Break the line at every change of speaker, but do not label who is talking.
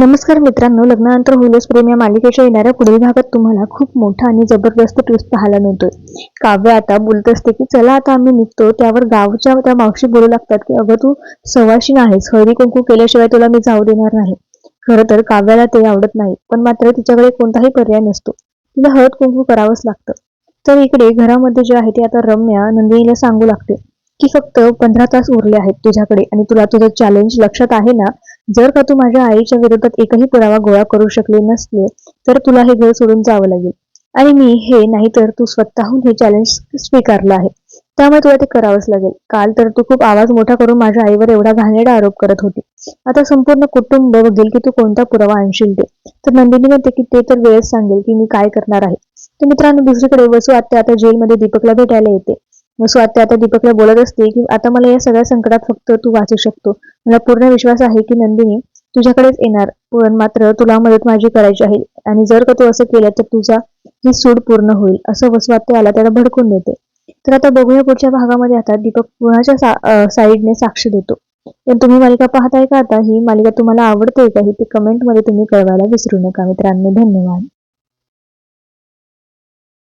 नमस्कार मित्रांनो लग्नानंतर होईलच प्रेम या मालिकेच्या येणाऱ्या पुढील भागात तुम्हाला खूप मोठा आणि जबरदस्त ट्विस्ट पाहायला मिळतोय. काव्य आता बोलत असते की चला आता आम्ही निघतो त्यावर गावच्या त्या मावशी बोलू लागतात की अगं तू सवाशी आहेस हळदी कुंकू केल्याशिवाय तुला मी जाऊ देणार नाही. खरं तर काव्याला ते आवडत नाही पण मात्र तिच्याकडे कोणताही पर्याय नसतो. तिला हळद कुंकू करावंच लागतं. तर इकडे घरामध्ये जे आहे ते आता रम्या नंदिनीला सांगू लागते. की फक्त पंधरा तास उरले आहेत तुझ्याकडे आणि तुला तुझं चॅलेंज लक्षात आहे ना? जर का तू माझ्या आईच्या विरोधात एकही पुरावा गोळा करू शकले नसले तर तुला हे घर सोडून जावं लागेल. आणि मी हे नाही तर तू स्वतःहून हे चॅलेंज स्वीकारलं आहे. त्यामुळे तुला ते करावंच लागेल. काल तर तू खूप आवाज मोठा करून माझ्या आईवर एवढा घाणेडा आरोप करत होती. आता संपूर्ण कुटुंब बघेल की तू कोणता पुरावा आणशील ते. तर नंदिनी म्हणते की ते तर वेळच सांगेल की मी काय करणार आहे. तर मित्रांनो दुसरीकडे वसू आत्या आता जेलमध्ये दीपकला भेटायला येते. वसू आता दीपकला बोलत असते की आता मला या सगळ्या संकटात फक्त तू वाचू शकतो. मला पूर्ण विश्वास आहे की नंदिनी तुझ्याकडेच येणार पण मात्र तुला मदत माझी करायची आहे आणि जर का तू असं केलं तर तुझा ही सूड पूर्ण होईल असं वसवात्य आला त्याला भडकून देते. तर आता बघूया पुढच्या भागामध्ये आता दीपक कुणाच्या सा साईडने साक्ष देतो. पण तुम्ही मालिका पाहताय का आता? ही मालिका तुम्हाला आवडते का? ही ते कमेंटमध्ये तुम्ही कळवायला विसरू नका मित्रांनो. धन्यवाद.